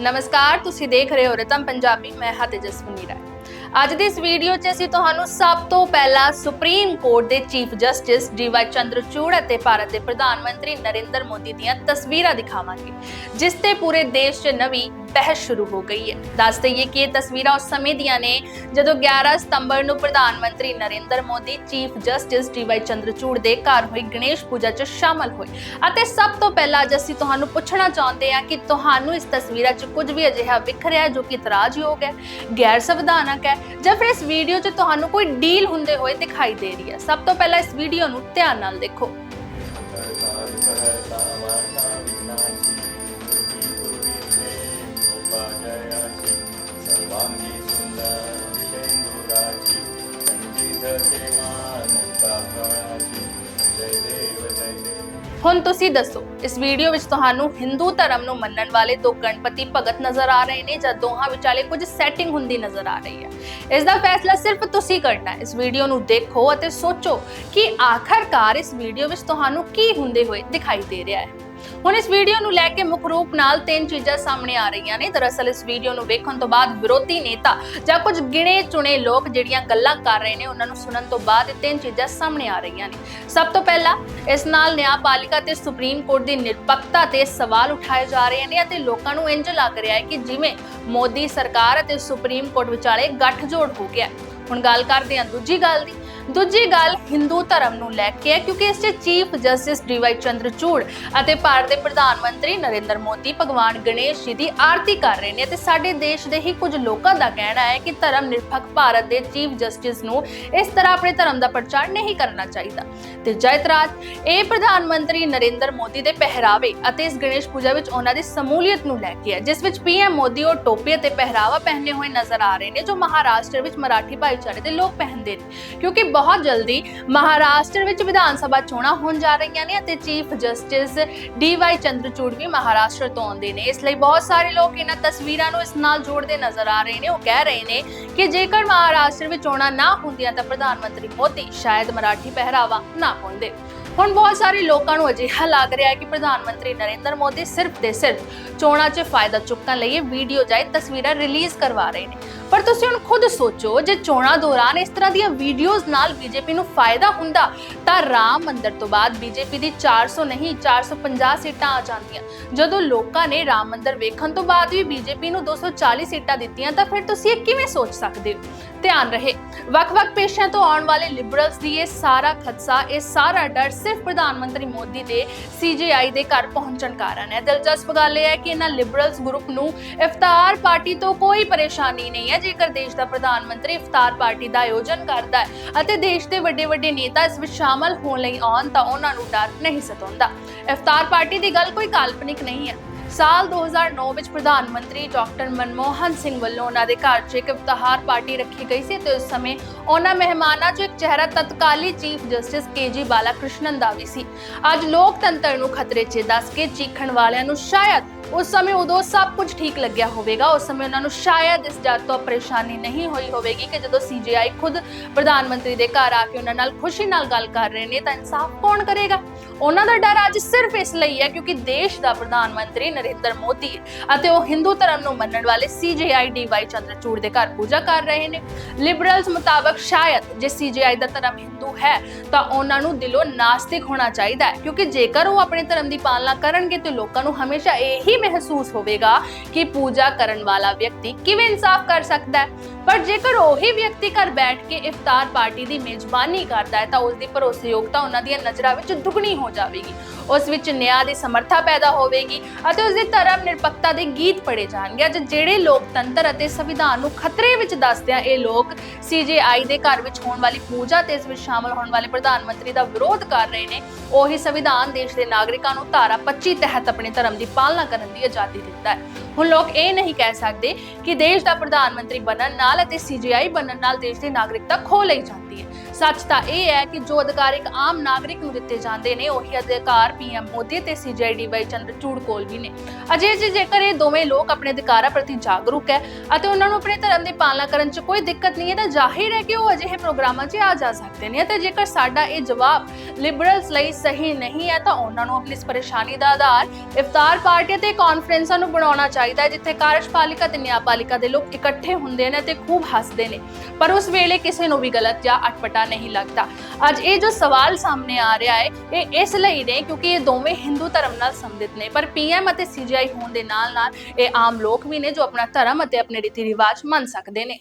ਨਮਸਕਾਰ, ਤੁਸੀਂ ਦੇਖ ਰਹੇ ਹੋ ਰਤਮ ਪੰਜਾਬੀ, ਮੈਂ ਹਾਂ ਤੇਜਸਵਨੀ ਰਾਏ। ਅੱਜ ਦੀ ਇਸ ਵੀਡੀਓ 'ਚ ਅਸੀਂ ਤੁਹਾਨੂੰ ਸਭ ਤੋਂ ਪਹਿਲਾਂ ਸੁਪਰੀਮ ਕੋਰਟ ਦੇ chief justice D Y Chandrachud ਅਤੇ ਭਾਰਤ ਦੇ ਪ੍ਰਧਾਨ ਮੰਤਰੀ ਨਰਿੰਦਰ ਮੋਦੀ ਦੀਆਂ ਤਸਵੀਰਾਂ ਦਿਖਾਵਾਂਗੇ, ਜਿਸ ਤੇ ਪੂਰੇ ਦੇਸ਼ 'ਚ ਨਵੀਂ ਬਹਿਸ ਸ਼ੁਰੂ ਹੋ ਗਈ ਹੈ ਦੱਸ ਦਈਏ ਕਿ ਇਹ ਤਸਵੀਰਾਂ ਉਸ ਸਮੇਂ ਦੀਆਂ ਨੇ ਜਦੋਂ 11 ਸਤੰਬਰ ਨੂੰ ਪ੍ਰਧਾਨ ਮੰਤਰੀ Narendra Modi chief justice DY Chandrachud ਦੇ ਘਰ ਹੋਈ ਗਣੇਸ਼ ਪੂਜਾ 'ਚ ਸ਼ਾਮਲ ਹੋਏ ਅਤੇ ਸਭ ਤੋਂ ਪਹਿਲਾਂ ਅੱਜ ਅਸੀਂ ਤੁਹਾਨੂੰ ਪੁੱਛਣਾ ਚਾਹੁੰਦੇ ਹਾਂ ਕਿ ਤੁਹਾਨੂੰ ਇਸ ਤਸਵੀਰਾਂ 'ਚ ਕੁਝ ਵੀ ਅਜਿਹਾ ਵਿਖ ਰਿਹਾ ਜੋ ਕਿ ਇਤਰਾਜ਼ਯੋਗ ਹੈ ਗੈਰ ਸੰਵਿਧਾਨਕ ਹੈ ਜਾਂ ਫਿਰ ਇਸ ਵੀਡੀਓ 'ਚ ਤੁਹਾਨੂੰ ਕੋਈ ਡੀਲ ਹੁੰਦੇ ਹੋਏ ਦਿਖਾਈ ਦੇ ਰਹੀ ਹੈ ਸਭ ਤੋਂ ਪਹਿਲਾਂ ਇਸ ਵੀਡੀਓ ਨੂੰ ਧਿਆਨ ਨਾਲ ਦੇਖੋ ਹੁਣ ਤੁਸੀਂ ਦੱਸੋ, ਇਸ ਵੀਡੀਓ ਵਿੱਚ ਤੁਹਾਨੂੰ ਹਿੰਦੂ ਧਰਮ ਨੂੰ ਮੰਨਣ ਵਾਲੇ ਦੋ ਗਣਪਤੀ ਭਗਤ ਨਜ਼ਰ ਆ ਰਹੇ ਨੇ, ਜਾਂ ਦੋਹਾਂ ਵਿਚਾਲੇ ਕੁਝ ਸੈਟਿੰਗ ਹੁੰਦੀ ਨਜ਼ਰ ਆ ਰਹੀ ਹੈ। ਇਸ ਦਾ ਫੈਸਲਾ ਸਿਰਫ ਤੁਸੀਂ ਕਰਨਾ ਹੈ। ਇਸ ਵੀਡੀਓ ਨੂੰ ਦੇਖੋ ਅਤੇ ਸੋਚੋ ਕਿ ਆਖਰਕਾਰ ਇਸ ਵੀਡੀਓ ਵਿੱਚ ਤੁਹਾਨੂੰ ਕੀ ਹੁੰਦੇ ਹੋਏ ਦਿਖਾਈ ਦੇ ਰਿਹਾ ਹੈ। ਹੁਣ ਇਸ ਵੀਡੀਓ ਨੂੰ ਲੈ ਕੇ ਮੁੱਖ ਰੂਪ ਨਾਲ ਤਿੰਨ ਚੀਜ਼ਾਂ ਸਾਹਮਣੇ ਆ ਰਹੀਆਂ ਨੇ। ਦਰਅਸਲ ਇਸ ਵੀਡੀਓ ਨੂੰ ਵੇਖਣ ਤੋਂ ਬਾਅਦ ਵਿਰੋਧੀ ਨੇਤਾ ਜਾਂ ਕੁਝ ਗਿਣੇ ਚੁਣੇ ਲੋਕ ਜਿਹੜੀਆਂ ਗੱਲਾਂ ਕਰ ਰਹੇ ਨੇ, ਉਹਨਾਂ ਨੂੰ ਸੁਣਨ ਤੋਂ ਬਾਅਦ ਤਿੰਨ ਚੀਜ਼ਾਂ ਸਾਹਮਣੇ ਆ ਰਹੀਆਂ ਨੇ। ਸਭ ਤੋਂ ਪਹਿਲਾਂ ਇਸ ਨਾਲ ਨਿਆਂਪਾਲਿਕਾ ਤੇ ਸੁਪਰੀਮ ਕੋਰਟ ਦੀ ਨਿਰਪੱਖਤਾ ਤੇ ਸਵਾਲ ਉਠਾਏ ਜਾ ਰਹੇ ਨੇ ਅਤੇ ਲੋਕਾਂ ਨੂੰ ਇੰਜ ਲੱਗ ਰਿਹਾ ਹੈ ਕਿ ਜਿਵੇਂ ਮੋਦੀ ਸਰਕਾਰ ਅਤੇ ਸੁਪਰੀਮ ਕੋਰਟ ਵਿਚਾਲੇ ਗੱਠਜੋੜ ਹੋ ਗਿਆ। ਹੁਣ ਗੱਲ ਕਰਦੇ ਹਾਂ ਦੂਜੀ ਗੱਲ ਦੀ। ਦੂਜੀ ਗੱਲ, ਹਿੰਦੂ ਧਰਮ ਨੂੰ ਲੈ ਕੇ ਹੈ, ਕਿਉਂਕਿ ਇਸ 'ਚ ਚੀਫ ਜਸਟਿਸ ਡੀਵਾਈ ਚੰਦਰਚੂੜ ਅਤੇ ਭਾਰਤ ਦੇ ਪ੍ਰਧਾਨ ਮੰਤਰੀ ਨਰਿੰਦਰ ਮੋਦੀ, ਭਗਵਾਨ ਗਣੇਸ਼ ਜੀ ਦੀ ਆਰਤੀ ਕਰ ਰਹੇ ਨੇ ਤੇ ਸਾਡੇ ਦੇਸ਼ ਦੇ ਹੀ ਕੁਝ ਲੋਕਾਂ ਦਾ ਕਹਿਣਾ ਹੈ ਕਿ ਧਰਮ ਨਿਰਪੱਖ ਭਾਰਤ ਦੇ ਚੀਫ ਜਸਟਿਸ ਨੂੰ ਇਸ ਤਰ੍ਹਾਂ ਆਪਣੇ ਧਰਮ ਦਾ ਪ੍ਰਚਾਰ ਨਹੀਂ ਕਰਨਾ ਚਾਹੀਦਾ। ਤੇ ਜੈਤਰਾਜ ਇਹ ਪ੍ਰਧਾਨ ਮੰਤਰੀ ਨਰਿੰਦਰ ਮੋਦੀ ਦੇ ਪਹਿਰਾਵੇ ਅਤੇ ਇਸ ਗਣੇਸ਼ ਪੂਜਾ ਵਿੱਚ ਉਹਨਾਂ ਦੀ ਸਮੂਲੀਅਤ ਨੂੰ ਲੈ ਕੇ ਹੈ, ਜਿਸ ਵਿੱਚ ਪੀਐਮ ਮੋਦੀ ਉਹ ਟੋਪੀ ਅਤੇ ਪਹਿਰਾਵਾ ਪਹਿਨੇ ਹੋਏ ਨਜ਼ਰ ਆ ਰਹੇ ਨੇ, ਜੋ ਮਹਾਰਾਸ਼ਟਰ ਵਿੱਚ ਮਰਾਠੀ ਭਾਈਚਾਰੇ ਦੇ ਲੋਕ ਪਹਿਨਦੇ ਨੇ। ਕਿਉਂਕਿ ਬਹੁਤ ਜਲਦੀ ਮਹਾਰਾਸ਼ਟਰ ਵਿੱਚ ਵਿਧਾਨ ਸਭਾ ਚੋਣਾਂ ਹੋਣ ਜਾ ਰਹੀਆਂ ਨੇ ਅਤੇ ਚੀਫ ਜਸਟਿਸ ਡੀਵਾਈ ਚੰਦਰਚੂੜ ਵੀ ਮਹਾਰਾਸ਼ਟਰ ਤੋਂ ਆਉਂਦੇ ਨੇ। ਇਸ ਲਈ ਬਹੁਤ ਸਾਰੇ ਲੋਕ ਇਹਨਾਂ ਤਸਵੀਰਾਂ ਨੂੰ ਇਸ ਨਾਲ ਜੋੜਦੇ ਨਜ਼ਰ ਆ ਰਹੇ ਨੇ। ਉਹ ਕਹਿ ਰਹੇ ਨੇ ਕਿ ਜੇਕਰ ਮਹਾਰਾਸ਼ਟਰ ਵਿੱਚ ਚੋਣਾਂ ਨਾ ਹੁੰਦੀਆਂ ਤਾਂ ਪ੍ਰਧਾਨ ਮੰਤਰੀ ਮੋਦੀ ਸ਼ਾਇਦ ਮਰਾਠੀ ਪਹਿਰਾਵਾ ਨਾ ਪਾਉਂਦੇ। ਹੁਣ ਬਹੁਤ ਸਾਰੇ ਲੋਕਾਂ ਨੂੰ ਅਜਿਹਾ ਲੱਗ ਰਿਹਾ ਹੈ ਕਿ ਪ੍ਰਧਾਨ ਮੰਤਰੀ ਨਰਿੰਦਰ ਮੋਦੀ ਸਿਰਫ ਤੇ ਸਿਰਫ ਚੋਣਾਂ 'ਚ ਫਾਇਦਾ ਚੁੱਕਣ ਲਈ ਇਹ ਵੀਡੀਓ ਜਾਈ ਤਸਵੀਰਾਂ ਰਿਲੀਜ਼ ਕਰਵਾ ਰਹੇ ਨੇ। ਪਰ ਤੁਸੀਂ ਹੁਣ ਖੁਦ ਸੋਚੋ, ਜੇ ਚੋਣਾਂ ਦੌਰਾਨ ਇਸ ਤਰ੍ਹਾਂ ਦੀਆਂ ਵੀਡੀਓਜ਼ ਨਾਲ ਬੀਜੇਪੀ ਨੂੰ ਫਾਇਦਾ ਹੁੰਦਾ, ਤਾਂ ਰਾਮ ਮੰਦਰ ਤੋਂ ਬਾਅਦ ਬੀਜੇਪੀ ਦੀ 400 ਨਹੀਂ 450 ਸੀਟਾਂ ਆ ਜਾਂਦੀਆਂ। ਜਦੋਂ ਲੋਕਾਂ ਨੇ ਰਾਮ ਮੰਦਰ ਵੇਖਣ ਤੋਂ ਬਾਅਦ ਵੀ ਬੀਜੇਪੀ ਨੂੰ 240 ਸੀਟਾਂ ਦਿੱਤੀਆਂ, ਤਾਂ ਫਿਰ ਤੁਸੀਂ ਇਹ ਕਿਵੇਂ ਸੋਚ ਸਕਦੇ ਹੋ? ਧਿਆਨ ਰਹੇ, ਵੱਖ-ਵੱਖ ਪੇਸ਼ਿਆਂ ਤੋਂ ਆਉਣ ਵਾਲੇ ਲਿਬਰਲਸ ਦੀ ਇਹ ਸਾਰਾ ਖਦਸ਼ਾ, ਇਹ ਸਾਰਾ ਡਰ ਸਿਰਫ ਪ੍ਰਧਾਨ ਮੰਤਰੀ ਮੋਦੀ ਦੇ ਸੀਜੇਆਈ ਦੇ ਘਰ ਪਹੁੰਚਣ ਕਾਰਨ ਹੈ। ਦਿਲਚਸਪ ਗੱਲ ਇਹ ਹੈ ਕਿ ਇਹਨਾਂ ਲਿਬਰਲਸ ਗਰੁੱਪ ਨੂੰ ਇਫਤਾਰ ਪਾਰਟੀ ਤੋਂ ਕੋਈ ਪਰੇਸ਼ਾਨੀ ਨਹੀਂ ਹੈ। ਜੇਕਰ ਦੇਸ਼ ਦਾ ਪ੍ਰਧਾਨ ਮੰਤਰੀ ਇਫਤਾਰ ਪਾਰਟੀ ਦਾ ਆਯੋਜਨ ਕਰਦਾ ਹੈ ਅਤੇ ਦੇਸ਼ ਦੇ ਵੱਡੇ ਵੱਡੇ ਨੇਤਾ ਇਸ ਵਿੱਚ ਸ਼ਾਮਲ ਹੋਣ ਲਈ ਆਉਣ ਤਾਂ ਉਹਨਾਂ ਨੂੰ ਡਰ ਨਹੀਂ ਸਤਾਉਂਦਾ। ਇਫਤਾਰ ਪਾਰਟੀ ਦੀ ਗੱਲ ਕੋਈ ਕਾਲਪਨਿਕ ਨਹੀਂ ਹੈ। ਸਾਲ 2009 ਵਿੱਚ ਪ੍ਰਧਾਨ ਮੰਤਰੀ ਡਾਕਟਰ ਮਨਮੋਹਨ ਸਿੰਘ ਵੱਲੋਂ ਉਹਨਾਂ ਦੇ ਘਰ 'ਚ ਇੱਕ ਇਫਤਾਰ ਪਾਰਟੀ ਰੱਖੀ ਗਈ ਸੀ ਤੇ ਉਸ ਸਮੇਂ ਉਹਨਾਂ ਮਹਿਮਾਨਾਂ 'ਚ ਇੱਕ ਚਿਹਰਾ ਤਤਕਾਲੀ ਚੀਫ ਜਸਟਿਸ ਕੇਜੀ ਬਾਲਾ ਕ੍ਰਿਸ਼ਨਨ ਦਾ ਵੀ ਸੀ। ਅੱਜ ਲੋਕਤੰਤਰ ਨੂੰ ਖਤਰੇ 'ਚ ਦੱਸ ਕੇ ਚੀਖਣ ਵਾਲਿਆਂ ਨੂੰ ਸ਼ਾਇਦ ਉਸ ਸਮੇਂ ਉਦੋਂ ਸਭ ਕੁਝ ਠੀਕ ਲੱਗਿਆ ਹੋਵੇਗਾ ਉਸ ਸਮੇਂ ਉਹਨਾਂ ਨੂੰ ਸ਼ਾਇਦ ਇਸ ਡਰ ਤੋਂ ਪਰੇਸ਼ਾਨੀ ਨਹੀਂ ਹੋਈ ਹੋਵੇਗੀ ਕਿ ਜਦੋਂ ਸੀਜੀਆਈ ਖੁਦ ਪ੍ਰਧਾਨ ਮੰਤਰੀ ਦੇ ਘਰ ਆ ਕੇ ਉਹਨਾਂ ਨਾਲ ਖੁਸ਼ੀ ਨਾਲ ਗੱਲ ਕਰ ਰਹੇ ਨੇ ਤਾਂ ਇਨਸਾਫ ਕੌਣ ਕਰੇਗਾ ਉਹਨਾਂ ਦਾ ਡਰ ਅੱਜ ਸਿਰਫ ਇਸ ਲਈ ਹੈ ਕਿਉਂਕਿ ਦੇਸ਼ ਦਾ ਪ੍ਰਧਾਨ ਮੰਤਰੀ ਨਰਿੰਦਰ ਮੋਦੀ ਅਤੇ ਉਹ ਹਿੰਦੂ ਧਰਮ ਨੂੰ ਮੰਨਣ ਵਾਲੇ ਸੀਜੀਆਈ ਡੀਵਾਈ ਚੰਦਰਚੂੜ ਦੇ ਘਰ ਪੂਜਾ ਕਰ ਰਹੇ ਨੇ ਲਿਬਰਲਸ ਮੁਤਾਬਕ ਸ਼ਾਇਦ ਜੇ ਸੀਜੀਆਈ ਦਾ ਧਰਮ ਹਿੰਦੂ ਹੈ ਤਾਂ ਉਹਨਾਂ ਨੂੰ ਦਿਲੋਂ ਨਾਸਤਿਕ ਹੋਣਾ ਚਾਹੀਦਾ ਹੈ ਕਿਉਂਕਿ ਜੇਕਰ ਉਹ ਆਪਣੇ ਧਰਮ ਦੀ ਪਾਲਣਾ ਕਰਨਗੇ ਤੇ ਲੋਕਾਂ ਨੂੰ ਹਮੇਸ਼ਾ ਇਹੀ ਮਹਿਸੂਸ ਹੋਵੇਗਾ ਕਿ ਪੂਜਾ ਕਰਨ ਵਾਲਾ ਵਿਅਕਤੀ ਕਿਵੇਂ ਇਨਸਾਫ ਕਰ ਸਕਦਾ ਹੈ? ਪਰ ਜੇਕਰ ਉਹੀ ਵਿਅਕਤੀ ਘਰ ਬੈਠ ਕੇ ਇਫਤਾਰ ਪਾਰਟੀ ਦੀ ਮੇਜ਼ਬਾਨੀ ਕਰਦਾ ਹੈ ਤਾਂ ਉਸ ਦੀ ਭਰੋਸੇਯੋਗਤਾ ਉਹਨਾਂ ਦੀਆਂ ਨਜ਼ਰਾਂ ਵਿੱਚ ਦੁੱਗਣੀ ਹੋ ਜਾਵੇਗੀ। ਉਸ ਵਿੱਚ ਨਿਆਂ ਦੀ ਸਮਰੱਥਾ ਪੈਦਾ ਹੋਵੇਗੀ ਅਤੇ ਉਸ ਦੀ ਧਰਮ ਨਿਰਪੱਖਤਾ ਦੇ ਗੀਤ ਪੜੇ ਜਾਣਗੇ। ਅੱਜ ਜਿਹੜੇ ਲੋਕਤੰਤਰ ਅਤੇ ਸੰਵਿਧਾਨ ਨੂੰ ਖਤਰੇ ਵਿੱਚ ਦੱਸਦਿਆਂ ਇਹ ਲੋਕ ਸੀਜੇਆਈ ਦੇ ਘਰ ਵਿੱਚ ਹੋਣ ਵਾਲੀ ਪੂਜਾ ਤੇ ਇਸ ਵਿੱਚ ਸ਼ਾਮਲ ਹੋਣ ਵਾਲੇ ਪ੍ਰਧਾਨ ਮੰਤਰੀ ਦਾ ਵਿਰੋਧ ਕਰ ਰਹੇ ਨੇ, ਉਹੀ ਸੰਵਿਧਾਨ ਦੇਸ਼ ਦੇ ਨਾਗਰਿਕਾਂ ਨੂੰ ਧਾਰਾ 25 ਤਹਿਤ ਆਪਣੇ ਧਰਮ ਦੀ ਪਾਲਣਾ ਕਰਨ ਦੀ ਆਜ਼ਾਦੀ ਦਿੰਦਾ ਹੈ। ਹੁਣ ਲੋਕ ਇਹ ਨਹੀਂ ਕਹਿ ਸਕਦੇ ਕਿ ਦੇਸ਼ ਦਾ ਪ੍ਰਧਾਨ ਮੰਤਰੀ ਬਣਨ ਨਾਲ ਅਤੇ ਸੀਜੀਆਈ ਬਣਨ ਨਾਲ ਦੇਸ਼ ਦੀ ਨਾਗਰਿਕਤਾ ਖੋ ਲਈ ਜਾਂਦੀ ਹੈ। ਸੱਚ ਤਾਂ ਇਹ ਹੈ ਕਿ ਜੋ ਅਧਿਕਾਰ ਇੱਕ ਆਮ ਨਾਗਰਿਕ ਨੂੰ ਦਿੱਤੇ ਜਾਂਦੇ ਨੇ, ਉਹੀ ਅਧਿਕਾਰ ਪੀਐਮ ਮੋਦੀ ਤੇ ਸੀਜੀਆਈਡੀ ਵਾਈ ਚੰਦਰਚੂੜ ਕੋਲ ਵੀ ਨੇ। ਅਜੇ ਜੇ ਜੇਕਰ ਇਹ ਦੋਵੇਂ ਲੋਕ ਆਪਣੇ ਅਧਿਕਾਰਾਂ ਪ੍ਰਤੀ ਜਾਗਰੂਕ ਹੈ ਅਤੇ ਉਹਨਾਂ ਨੂੰ ਆਪਣੇ ਧਰਮ ਦੀ ਪਾਲਣਾ ਕਰਨ 'ਚ ਕੋਈ ਦਿੱਕਤ ਨਹੀਂ ਹੈ, ਤਾਂ ਜ਼ਾਹਿਰ ਹੈ ਕਿ ਉਹ ਅਜਿਹੇ ਪ੍ਰੋਗਰਾਮਾਂ 'ਚ ਆ ਜਾ ਸਕਦੇ ਨੇ ਅਤੇ ਜੇਕਰ ਸਾਡਾ ਇਹ ਜਵਾਬ ਲਿਬਰਲਸ ਲਈ ਸਹੀ ਨਹੀਂ ਹੈ, ਤਾਂ ਉਹਨਾਂ ਨੂੰ ਆਪਣੀ ਇਸ ਪਰੇਸ਼ਾਨੀ ਦਾ ਆਧਾਰ ਇਫਤਾਰ ਪਾਰਟੀ ਤੇ ਕਾਨਫਰੰਸਾਂ ਨੂੰ ਬਣਾਉਣਾ ਚਾਹੀਦਾ ਹੈ, ਜਿੱਥੇ ਕਾਰਜਪਾਲਿਕਾ ਤੇ ਨਿਆਂਪਾਲਿਕਾ ਦੇ ਲੋਕ ਇਕੱਠੇ ਹੁੰਦੇ ਨੇ ਤੇ ਖੂਬ ਹੱਸਦੇ ਨੇ। ਪਰ ਉਸ ਵੇਲੇ ਕਿਸੇ ਨੂੰ ਵੀ ਗਲਤ ਜਾਂ ਅਟਪਟਾ ਨਹੀਂ ਲੱਗਦਾ। ਅੱਜ ਇਹ ਜੋ ਸਵਾਲ ਸਾਹਮਣੇ ਆ ਰਿਹਾ ਹੈ, ਇਹ ਇਸ ਲਈ ਨੇ ਕਿਉਂਕਿ ਇਹ ਦੋਵੇਂ ਹਿੰਦੂ ਧਰਮ ਨਾਲ ਸੰਬੰਧਿਤ ਨੇ। ਪਰ ਪੀਐਮ ਅਤੇ ਸੀਜੀਆਈ ਹੋਣ ਦੇ ਨਾਲ ਨਾਲ ਇਹ ਆਮ ਲੋਕ ਵੀ ਨੇ ਜੋ ਆਪਣਾ ਧਰਮ ਅਤੇ ਆਪਣੇ ਰੀਤੀ ਰਿਵਾਜ ਮੰਨ ਸਕਦੇ ਨੇ।